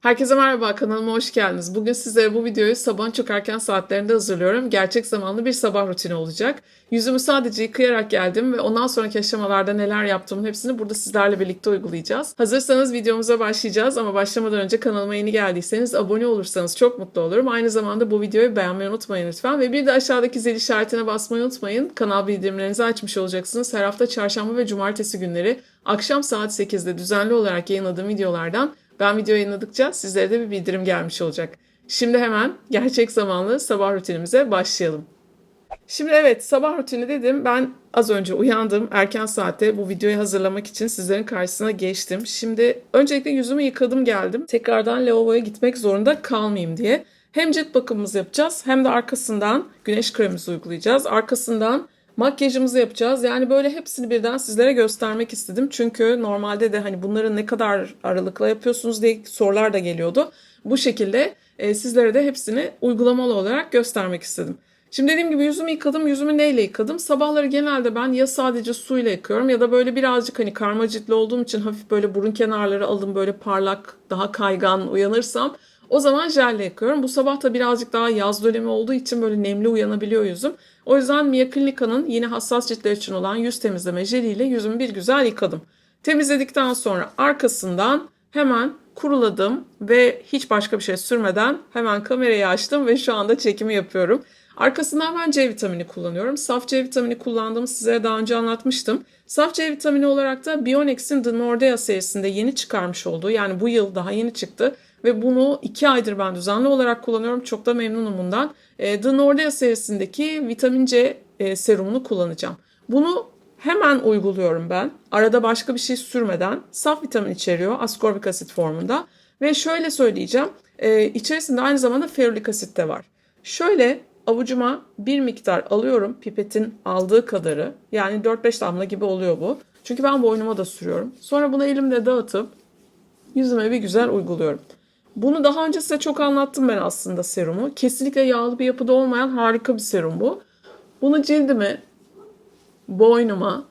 Herkese merhaba, kanalıma hoş geldiniz. Bugün sizlere bu videoyu sabahın çok erken saatlerinde hazırlıyorum. Gerçek zamanlı bir sabah rutini olacak. Yüzümü sadece yıkayarak geldim ve ondan sonraki aşamalarda neler yaptığımın hepsini burada sizlerle birlikte uygulayacağız. Hazırsanız videomuza başlayacağız ama başlamadan önce kanalıma yeni geldiyseniz abone olursanız çok mutlu olurum. Aynı zamanda bu videoyu beğenmeyi unutmayın lütfen ve bir de aşağıdaki zil işaretine basmayı unutmayın. Kanal bildirimlerinizi açmış olacaksınız. Her hafta çarşamba ve cumartesi günleri akşam saat 8'de düzenli olarak yayınladığım videolardan ben video yayınladıkça sizlere de bir bildirim gelmiş olacak. Şimdi hemen gerçek zamanlı sabah rutinimize başlayalım. Şimdi evet sabah rutini dedim. Ben az önce uyandım. Erken saatte bu videoyu hazırlamak için sizlerin karşısına geçtim. Şimdi öncelikle yüzümü yıkadım geldim. Tekrardan lavaboya gitmek zorunda kalmayayım diye. Hem cilt bakımımızı yapacağız hem de arkasından güneş kremimizi uygulayacağız. Arkasından makyajımızı yapacağız. Yani böyle hepsini birden sizlere göstermek istedim. Çünkü normalde de hani bunları ne kadar aralıkla yapıyorsunuz diye sorular da geliyordu. Bu şekilde e, sizlere de hepsini uygulamalı olarak göstermek istedim. Şimdi dediğim gibi yüzümü yıkadım. Yüzümü neyle yıkadım? Sabahları genelde ben ya sadece suyla yıkıyorum ya da böyle birazcık hani karma ciltli olduğum için hafif böyle burun kenarları alın böyle parlak, daha kaygan uyanırsam o zaman jelle yıkıyorum. Bu sabah da birazcık daha yaz dönemi olduğu için böyle nemli uyanabiliyor yüzüm. O yüzden Mia Clinica'nın yine hassas ciltler için olan yüz temizleme jeliyle yüzümü bir güzel yıkadım. Temizledikten sonra arkasından hemen kuruladım ve hiç başka bir şey sürmeden hemen kamerayı açtım ve şu anda çekimi yapıyorum. Arkasından ben C vitamini kullanıyorum. Saf C vitamini kullandığımı size daha önce anlatmıştım. Saf C vitamini olarak da Bionex'in The Nordea serisinde yeni çıkarmış olduğu yani bu yıl daha yeni çıktı ve bunu iki aydır ben düzenli olarak kullanıyorum. Çok da memnunum bundan. E, The Nordea serisindeki vitamin C e, serumunu kullanacağım. Bunu hemen uyguluyorum ben. Arada başka bir şey sürmeden saf vitamin içeriyor askorbik asit formunda. Ve şöyle söyleyeceğim. E, içerisinde aynı zamanda ferulik asit de var. Şöyle avucuma bir miktar alıyorum pipetin aldığı kadarı. Yani 4-5 damla gibi oluyor bu. Çünkü ben boynuma da sürüyorum. Sonra bunu elimde dağıtıp yüzüme bir güzel uyguluyorum. Bunu daha önce size çok anlattım ben aslında serumu. Kesinlikle yağlı bir yapıda olmayan harika bir serum bu. Bunu cildime, boynuma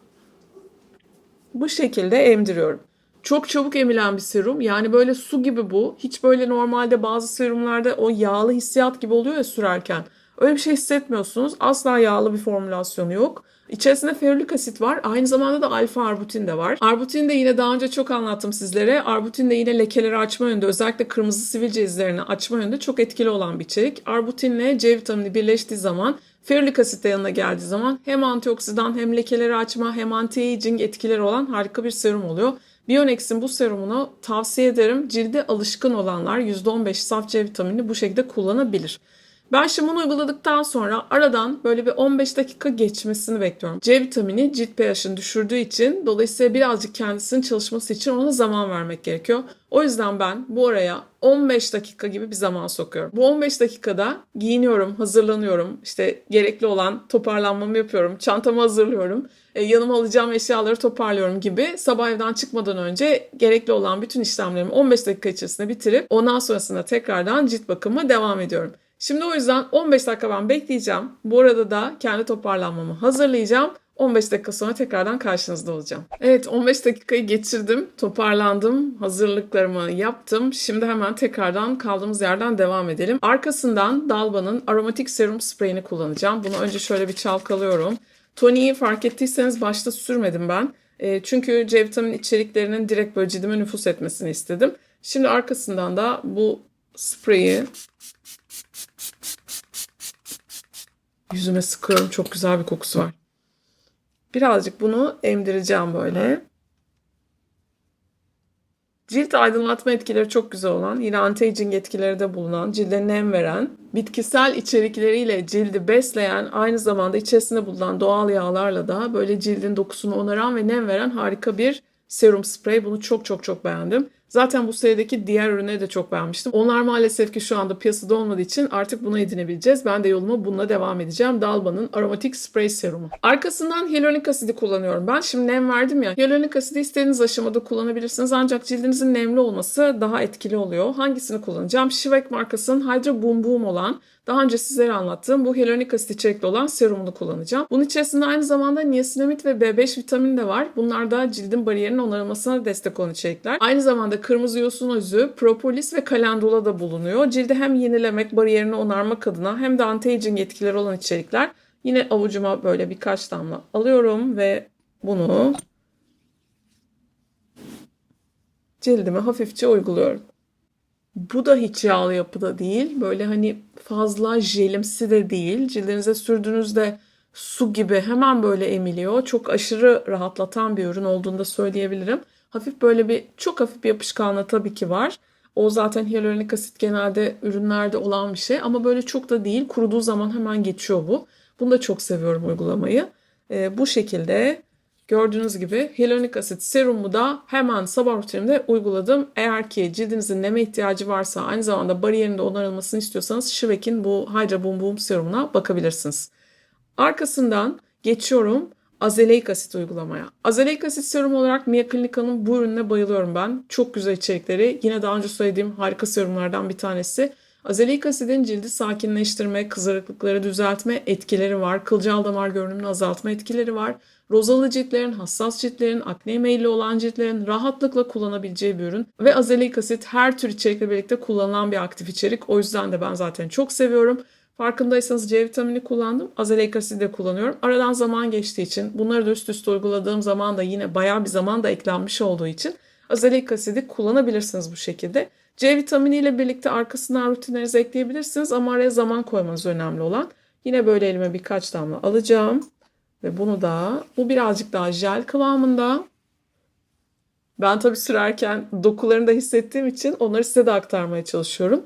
bu şekilde emdiriyorum. Çok çabuk emilen bir serum. Yani böyle su gibi bu. Hiç böyle normalde bazı serumlarda o yağlı hissiyat gibi oluyor ya sürerken. Öyle bir şey hissetmiyorsunuz. Asla yağlı bir formülasyonu yok. İçerisinde ferulik asit var. Aynı zamanda da alfa arbutin de var. Arbutin de yine daha önce çok anlattım sizlere. Arbutin de yine lekeleri açma yönünde özellikle kırmızı sivilce izlerini açma yönünde çok etkili olan bir içerik. Arbutinle C vitamini birleştiği zaman ferulik asit de yanına geldiği zaman hem antioksidan hem lekeleri açma hem anti-aging etkileri olan harika bir serum oluyor. Bionex'in bu serumunu tavsiye ederim. Cilde alışkın olanlar %15 saf C vitamini bu şekilde kullanabilir. Ben şimdi bunu uyguladıktan sonra aradan böyle bir 15 dakika geçmesini bekliyorum. C vitamini cilt pH'ini düşürdüğü için dolayısıyla birazcık kendisinin çalışması için ona zaman vermek gerekiyor. O yüzden ben bu araya 15 dakika gibi bir zaman sokuyorum. Bu 15 dakikada giyiniyorum, hazırlanıyorum. İşte gerekli olan toparlanmamı yapıyorum. Çantamı hazırlıyorum. E, yanıma alacağım eşyaları toparlıyorum gibi sabah evden çıkmadan önce gerekli olan bütün işlemlerimi 15 dakika içerisinde bitirip ondan sonrasında tekrardan cilt bakımı devam ediyorum. Şimdi o yüzden 15 dakika ben bekleyeceğim. Bu arada da kendi toparlanmamı hazırlayacağım. 15 dakika sonra tekrardan karşınızda olacağım. Evet 15 dakikayı geçirdim, toparlandım, hazırlıklarımı yaptım. Şimdi hemen tekrardan kaldığımız yerden devam edelim. Arkasından Dalba'nın aromatik serum spreyini kullanacağım. Bunu önce şöyle bir çalkalıyorum. Tony'yi fark ettiyseniz başta sürmedim ben. E, çünkü C vitamin içeriklerinin direkt böyle cildime nüfus etmesini istedim. Şimdi arkasından da bu spreyi yüzüme sıkıyorum. Çok güzel bir kokusu var. Birazcık bunu emdireceğim böyle. Cilt aydınlatma etkileri çok güzel olan, yine anti-aging etkileri de bulunan, cilde nem veren, bitkisel içerikleriyle cildi besleyen, aynı zamanda içerisinde bulunan doğal yağlarla da böyle cildin dokusunu onaran ve nem veren harika bir serum spray. Bunu çok çok çok beğendim. Zaten bu serideki diğer ürünleri de çok beğenmiştim. Onlar maalesef ki şu anda piyasada olmadığı için artık bunu edinebileceğiz. Ben de yoluma bununla devam edeceğim. Dalba'nın aromatik spray serumu. Arkasından hyaluronik asidi kullanıyorum. Ben şimdi nem verdim ya. Hyaluronik asidi istediğiniz aşamada kullanabilirsiniz. Ancak cildinizin nemli olması daha etkili oluyor. Hangisini kullanacağım? Shivek markasının Hydra Boom Boom olan daha önce sizlere anlattığım bu hyaluronik asit içerikli olan serumunu kullanacağım. Bunun içerisinde aynı zamanda niasinamid ve B5 vitamini de var. Bunlar da cildin bariyerinin onarılmasına destek olan içerikler. Aynı zamanda kırmızı yosun özü, propolis ve kalendula da bulunuyor. Cildi hem yenilemek, bariyerini onarmak adına hem de anti-aging etkileri olan içerikler. Yine avucuma böyle birkaç damla alıyorum ve bunu cildime hafifçe uyguluyorum. Bu da hiç yağlı yapıda değil. Böyle hani fazla jelimsi de değil. Cildinize sürdüğünüzde su gibi hemen böyle emiliyor. Çok aşırı rahatlatan bir ürün olduğunu da söyleyebilirim. Hafif böyle bir çok hafif bir yapışkanlığı tabii ki var. O zaten hyaluronik asit genelde ürünlerde olan bir şey ama böyle çok da değil. Kuruduğu zaman hemen geçiyor bu. Bunu da çok seviyorum uygulamayı. Ee, bu şekilde gördüğünüz gibi hyaluronik asit serumu da hemen sabah rutinimde uyguladım. Eğer ki cildinizin neme ihtiyacı varsa aynı zamanda bariyerin de onarılmasını istiyorsanız Şivek'in bu Hydra Boom Boom serumuna bakabilirsiniz. Arkasından geçiyorum azeleik asit uygulamaya. Azeleik asit serum olarak Mia Clinica'nın bu ürününe bayılıyorum ben. Çok güzel içerikleri. Yine daha önce söylediğim harika serumlardan bir tanesi. Azeleik asidin cildi sakinleştirme, kızarıklıkları düzeltme etkileri var. Kılcal damar görünümünü azaltma etkileri var. Rozalı ciltlerin, hassas ciltlerin, akneye meyilli olan ciltlerin rahatlıkla kullanabileceği bir ürün. Ve azeleik asit her tür içerikle birlikte kullanılan bir aktif içerik. O yüzden de ben zaten çok seviyorum. Farkındaysanız C vitamini kullandım. Azeleik asidi de kullanıyorum. Aradan zaman geçtiği için bunları da üst üste uyguladığım zaman da yine bayağı bir zaman da eklenmiş olduğu için azeleik asidi kullanabilirsiniz bu şekilde. C vitamini ile birlikte arkasından rutinlerinize ekleyebilirsiniz ama araya zaman koymanız önemli olan. Yine böyle elime birkaç damla alacağım. Ve bunu da bu birazcık daha jel kıvamında. Ben tabii sürerken dokularını da hissettiğim için onları size de aktarmaya çalışıyorum.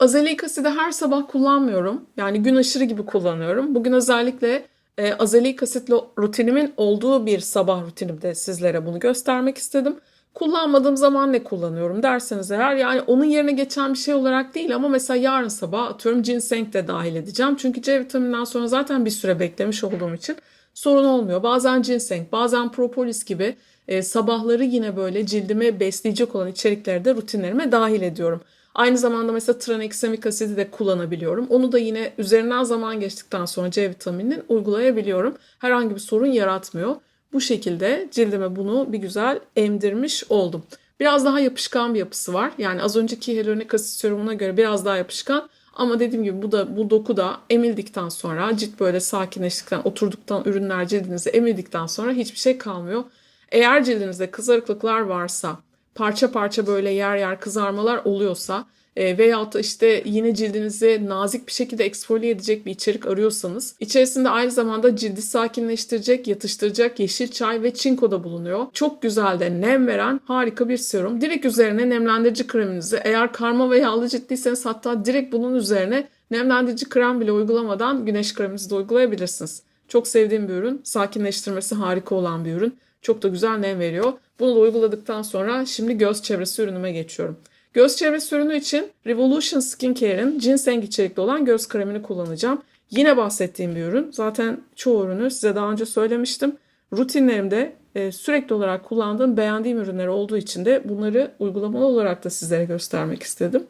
Azelik asidi her sabah kullanmıyorum. Yani gün aşırı gibi kullanıyorum. Bugün özellikle e, azelik asitli rutinimin olduğu bir sabah rutinimde sizlere bunu göstermek istedim. Kullanmadığım zaman ne kullanıyorum derseniz eğer yani onun yerine geçen bir şey olarak değil ama mesela yarın sabah atıyorum ginseng de dahil edeceğim. Çünkü C vitamininden sonra zaten bir süre beklemiş olduğum için sorun olmuyor. Bazen ginseng, bazen propolis gibi e, sabahları yine böyle cildimi besleyecek olan içerikleri de rutinlerime dahil ediyorum. Aynı zamanda mesela traneksemik asidi de kullanabiliyorum. Onu da yine üzerinden zaman geçtikten sonra C vitamininin uygulayabiliyorum. Herhangi bir sorun yaratmıyor. Bu şekilde cildime bunu bir güzel emdirmiş oldum. Biraz daha yapışkan bir yapısı var. Yani az önceki hyaluronik asit serumuna göre biraz daha yapışkan. Ama dediğim gibi bu da bu doku da emildikten sonra cilt böyle sakinleştikten, oturduktan ürünler cildinize emildikten sonra hiçbir şey kalmıyor. Eğer cildinizde kızarıklıklar varsa, parça parça böyle yer yer kızarmalar oluyorsa e, veyahut da işte yine cildinizi nazik bir şekilde eksfoliye edecek bir içerik arıyorsanız içerisinde aynı zamanda cildi sakinleştirecek, yatıştıracak yeşil çay ve çinko da bulunuyor. Çok güzel de nem veren harika bir serum. Direkt üzerine nemlendirici kreminizi eğer karma ve yağlı ciltliyseniz hatta direkt bunun üzerine nemlendirici krem bile uygulamadan güneş kreminizi de uygulayabilirsiniz. Çok sevdiğim bir ürün. Sakinleştirmesi harika olan bir ürün. Çok da güzel nem veriyor. Bunu da uyguladıktan sonra şimdi göz çevresi ürünüme geçiyorum. Göz çevresi ürünü için Revolution Skincare'in ginseng içerikli olan göz kremini kullanacağım. Yine bahsettiğim bir ürün. Zaten çoğu ürünü size daha önce söylemiştim. Rutinlerimde e, sürekli olarak kullandığım, beğendiğim ürünler olduğu için de bunları uygulamalı olarak da sizlere göstermek istedim.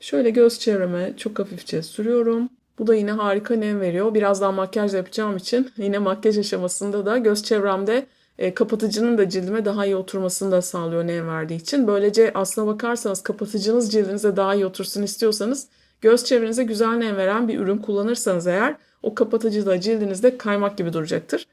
Şöyle göz çevreme çok hafifçe sürüyorum. Bu da yine harika nem veriyor. Biraz daha makyaj yapacağım için yine makyaj aşamasında da göz çevremde e, kapatıcının da cildime daha iyi oturmasını da sağlıyor nem verdiği için. Böylece aslına bakarsanız kapatıcınız cildinize daha iyi otursun istiyorsanız göz çevrenize güzel nem veren bir ürün kullanırsanız eğer o kapatıcı da cildinizde kaymak gibi duracaktır.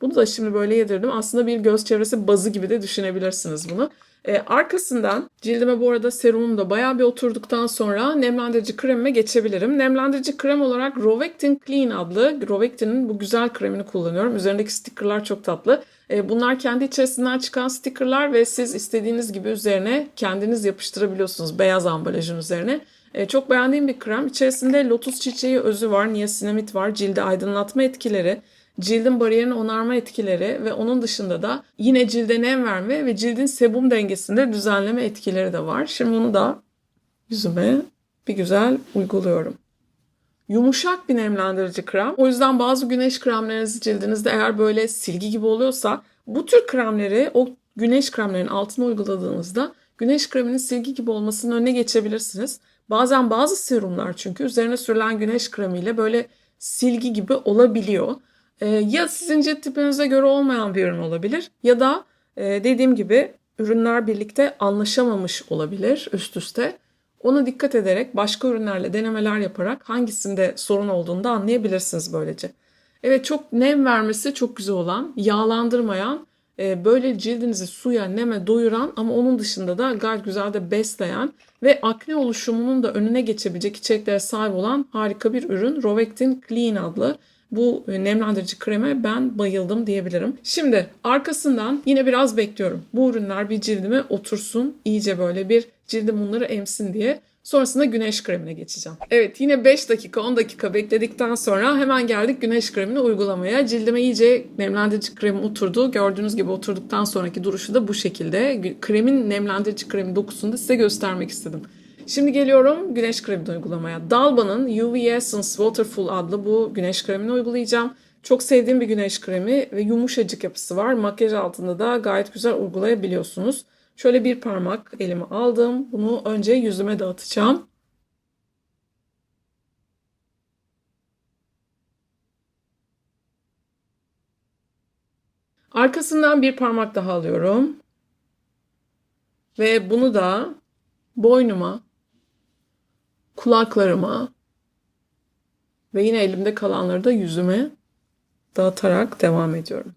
Bunu da şimdi böyle yedirdim. Aslında bir göz çevresi bazı gibi de düşünebilirsiniz bunu. Ee, arkasından cildime bu arada serumum da bayağı bir oturduktan sonra nemlendirici kremime geçebilirim. Nemlendirici krem olarak Rovectin Clean adlı Rovectin'in bu güzel kremini kullanıyorum. Üzerindeki stickerlar çok tatlı. Ee, bunlar kendi içerisinden çıkan stickerlar ve siz istediğiniz gibi üzerine kendiniz yapıştırabiliyorsunuz beyaz ambalajın üzerine. Ee, çok beğendiğim bir krem. İçerisinde lotus çiçeği özü var, niasinamid var, cildi aydınlatma etkileri, cildin bariyerini onarma etkileri ve onun dışında da yine cilde nem verme ve cildin sebum dengesinde düzenleme etkileri de var. Şimdi bunu da yüzüme bir güzel uyguluyorum. Yumuşak bir nemlendirici krem. O yüzden bazı güneş kremleriniz cildinizde eğer böyle silgi gibi oluyorsa bu tür kremleri o güneş kremlerinin altına uyguladığınızda güneş kreminin silgi gibi olmasının önüne geçebilirsiniz. Bazen bazı serumlar çünkü üzerine sürülen güneş kremiyle böyle silgi gibi olabiliyor. Ee, ya sizin cilt tipinize göre olmayan bir ürün olabilir ya da Ee, dediğim gibi ürünler birlikte anlaşamamış olabilir üst üste. Ona dikkat ederek başka ürünlerle denemeler yaparak hangisinde sorun olduğunu da anlayabilirsiniz böylece. Evet çok nem vermesi çok güzel olan, yağlandırmayan, e, böyle cildinizi suya, neme doyuran ama onun dışında da gayet güzel de besleyen ve akne oluşumunun da önüne geçebilecek içeriklere sahip olan harika bir ürün. Rovectin Clean adlı bu e, nemlendirici kreme ben bayıldım diyebilirim. Şimdi arkasından yine biraz bekliyorum. Bu ürünler bir cildime otursun. iyice böyle bir cildim bunları emsin diye. Sonrasında güneş kremine geçeceğim. Evet yine 5 dakika 10 dakika bekledikten sonra hemen geldik güneş kremini uygulamaya. Cildime iyice nemlendirici kremi oturdu. Gördüğünüz gibi oturduktan sonraki duruşu da bu şekilde. Kremin nemlendirici kremin dokusunu da size göstermek istedim. Şimdi geliyorum güneş kremini uygulamaya. Dalba'nın UV Essence Waterful adlı bu güneş kremini uygulayacağım. Çok sevdiğim bir güneş kremi ve yumuşacık yapısı var. Makyaj altında da gayet güzel uygulayabiliyorsunuz. Şöyle bir parmak elime aldım. Bunu önce yüzüme dağıtacağım. Arkasından bir parmak daha alıyorum. Ve bunu da boynuma, kulaklarıma ve yine elimde kalanları da yüzüme dağıtarak devam ediyorum.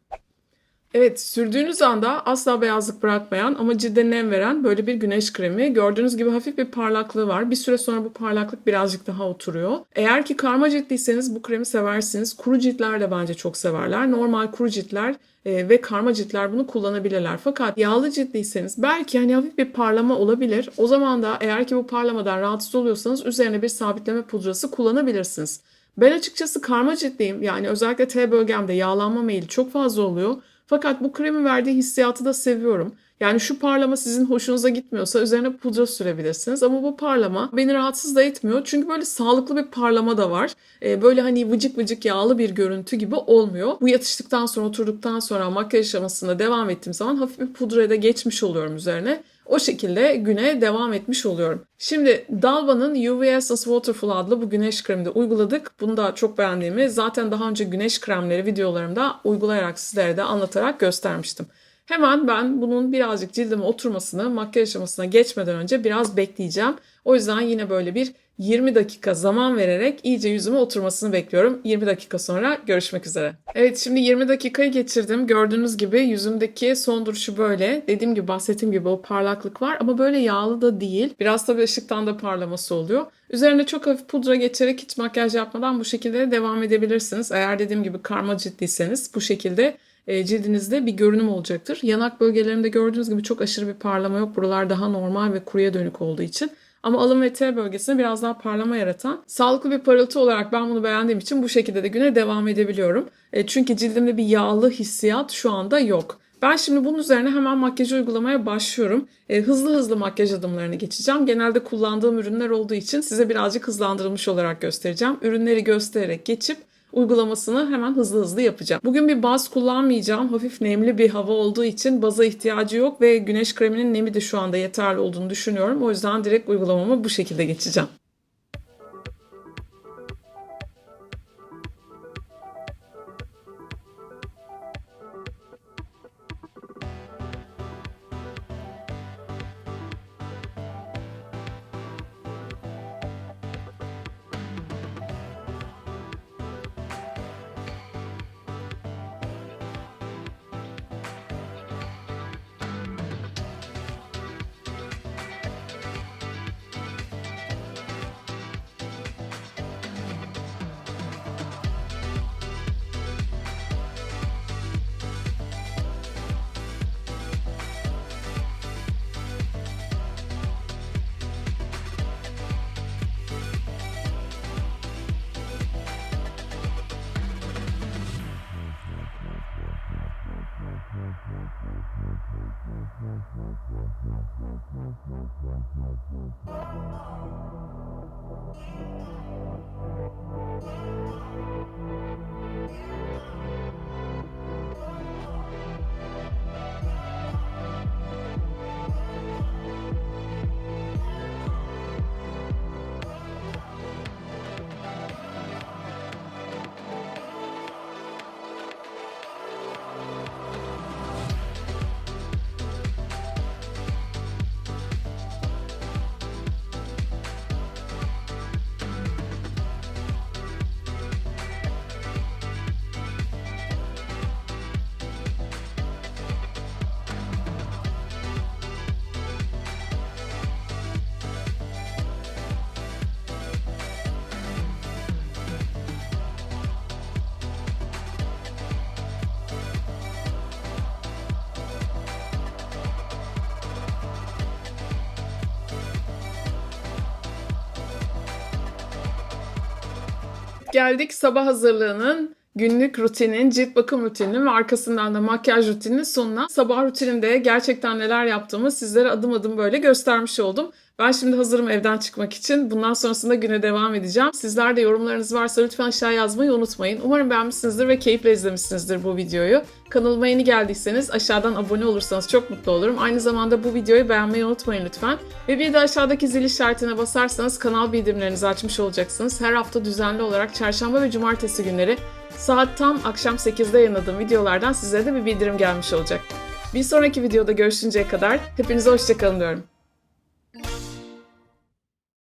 Evet, sürdüğünüz anda asla beyazlık bırakmayan ama cilde nem veren böyle bir güneş kremi. Gördüğünüz gibi hafif bir parlaklığı var. Bir süre sonra bu parlaklık birazcık daha oturuyor. Eğer ki karma ciltliyseniz bu kremi seversiniz. Kuru ciltler de bence çok severler. Normal kuru ciltler e, ve karma ciltler bunu kullanabilirler. Fakat yağlı ciltliyseniz belki hani hafif bir parlama olabilir. O zaman da eğer ki bu parlamadan rahatsız oluyorsanız üzerine bir sabitleme pudrası kullanabilirsiniz. Ben açıkçası karma ciltliyim. Yani özellikle T bölgemde yağlanma meyili çok fazla oluyor. Fakat bu kremin verdiği hissiyatı da seviyorum. Yani şu parlama sizin hoşunuza gitmiyorsa üzerine pudra sürebilirsiniz. Ama bu parlama beni rahatsız da etmiyor. Çünkü böyle sağlıklı bir parlama da var. Ee, böyle hani vıcık vıcık yağlı bir görüntü gibi olmuyor. Bu yatıştıktan sonra oturduktan sonra makyaj aşamasında devam ettiğim zaman hafif bir pudraya da geçmiş oluyorum üzerine. O şekilde güne devam etmiş oluyorum. Şimdi Dalva'nın UV Essence Waterful adlı bu güneş kremini de uyguladık. Bunu da çok beğendiğimi zaten daha önce güneş kremleri videolarımda uygulayarak sizlere de anlatarak göstermiştim. Hemen ben bunun birazcık cildime oturmasını, makyaj aşamasına geçmeden önce biraz bekleyeceğim. O yüzden yine böyle bir 20 dakika zaman vererek iyice yüzüme oturmasını bekliyorum. 20 dakika sonra görüşmek üzere. Evet şimdi 20 dakikayı geçirdim. Gördüğünüz gibi yüzümdeki son duruşu böyle. Dediğim gibi bahsettiğim gibi o parlaklık var ama böyle yağlı da değil. Biraz tabii ışıktan da parlaması oluyor. Üzerine çok hafif pudra geçerek hiç makyaj yapmadan bu şekilde devam edebilirsiniz. Eğer dediğim gibi karma ciddiyseniz bu şekilde cildinizde bir görünüm olacaktır. Yanak bölgelerinde gördüğünüz gibi çok aşırı bir parlama yok. Buralar daha normal ve kuruya dönük olduğu için. Ama alın ve T bölgesinde biraz daha parlama yaratan sağlıklı bir parıltı olarak ben bunu beğendiğim için bu şekilde de güne devam edebiliyorum. E, çünkü cildimde bir yağlı hissiyat şu anda yok. Ben şimdi bunun üzerine hemen makyaj uygulamaya başlıyorum. E, hızlı hızlı makyaj adımlarını geçeceğim. Genelde kullandığım ürünler olduğu için size birazcık hızlandırılmış olarak göstereceğim. Ürünleri göstererek geçip uygulamasını hemen hızlı hızlı yapacağım. Bugün bir baz kullanmayacağım. Hafif nemli bir hava olduğu için baza ihtiyacı yok ve güneş kreminin nemi de şu anda yeterli olduğunu düşünüyorum. O yüzden direkt uygulamamı bu şekilde geçeceğim. Geldik sabah hazırlığının günlük rutinin, cilt bakım rutininin ve arkasından da makyaj rutininin sonuna. Sabah rutininde gerçekten neler yaptığımı sizlere adım adım böyle göstermiş oldum. Ben şimdi hazırım evden çıkmak için. Bundan sonrasında güne devam edeceğim. Sizler de yorumlarınız varsa lütfen aşağı yazmayı unutmayın. Umarım beğenmişsinizdir ve keyifle izlemişsinizdir bu videoyu. Kanalıma yeni geldiyseniz aşağıdan abone olursanız çok mutlu olurum. Aynı zamanda bu videoyu beğenmeyi unutmayın lütfen. Ve bir de aşağıdaki zil işaretine basarsanız kanal bildirimlerinizi açmış olacaksınız. Her hafta düzenli olarak çarşamba ve cumartesi günleri saat tam akşam 8'de yayınladığım videolardan size de bir bildirim gelmiş olacak. Bir sonraki videoda görüşünceye kadar hepinize hoşçakalın diyorum.